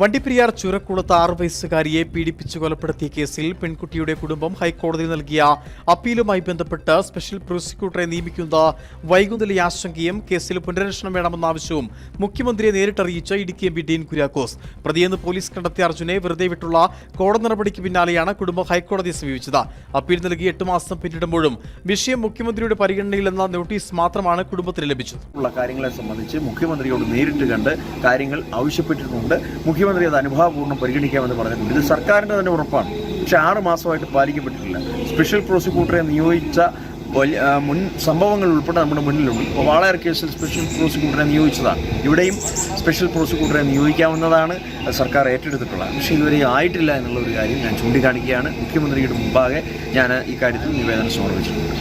വണ്ടിപ്പെരിയാർ ചുരക്കുളത്ത് ആറു വയസ്സുകാരിയെ പീഡിപ്പിച്ച് കൊലപ്പെടുത്തിയ കേസിൽ പെൺകുട്ടിയുടെ കുടുംബം ഹൈക്കോടതിയിൽ നൽകിയ അപ്പീലുമായി ബന്ധപ്പെട്ട് സ്പെഷ്യൽ പ്രോസിക്യൂട്ടറെ നിയമിക്കുന്ന വൈകുന്നതിലെ ആശങ്കയും കേസിൽ പുനരന്വേഷണം വേണമെന്ന ആവശ്യവും മുഖ്യമന്ത്രിയെ നേരിട്ടറിയിച്ച ഇടുക്കി എം പി ഡീൻ കുര്യാക്കോസ്. പ്രതിയെന്ന് പോലീസ് കണ്ടെത്തിയ അർജുനെ വെറുതെ വിട്ടുള്ള കോടതി നടപടിക്ക് പിന്നാലെയാണ് കുടുംബം ഹൈക്കോടതിയെ സമീപിച്ചത്. അപ്പീൽ നൽകി എട്ട് മാസം പിന്നിടുമ്പോഴും വിഷയം മുഖ്യമന്ത്രിയുടെ പരിഗണനയിലെന്ന നോട്ടീസ് മാത്രമാണ് കുടുംബത്തിന് ലഭിച്ചത്. കാര്യങ്ങളെ സംബന്ധിച്ച് മുഖ്യമന്ത്രിയോട് നേരിട്ട് കണ്ട് കാര്യങ്ങൾ ആവശ്യപ്പെട്ടിട്ടുണ്ട് മുഖ്യമന്ത്രി അത് അനുഭാവപൂർണം പരിഗണിക്കാമെന്ന് പറഞ്ഞിട്ടുണ്ട്. ഇത് സർക്കാരിന്റെ തന്നെ ഉറപ്പാണ്. പക്ഷേ ആറ് മാസമായിട്ട് പാലിക്കപ്പെട്ടിട്ടില്ല. സ്പെഷ്യൽ പ്രോസിക്യൂട്ടറെ നിയോഗിച്ച വലിയ മുൻ സംഭവങ്ങൾ ഉൾപ്പെടെ നമ്മുടെ മുന്നിലുണ്ട്. ഇപ്പോൾ വാളയാർ കേസിൽ സ്പെഷ്യൽ പ്രോസിക്യൂട്ടറെ നിയോഗിച്ചതാണ്. ഇവിടെയും സ്പെഷ്യൽ പ്രോസിക്യൂട്ടറെ നിയോഗിക്കാവുന്നതാണ്. സർക്കാർ ഏറ്റെടുത്തിട്ടുള്ളത് പക്ഷേ ഇതുവരെ ആയിട്ടില്ല എന്നുള്ള ഒരു കാര്യം ഞാൻ ചൂണ്ടിക്കാണിക്കുകയാണ്. മുഖ്യമന്ത്രിയുടെ മുമ്പാകെ ഞാൻ ഈ കാര്യത്തിൽ നിവേദനം സമർപ്പിച്ചിട്ടുണ്ട്.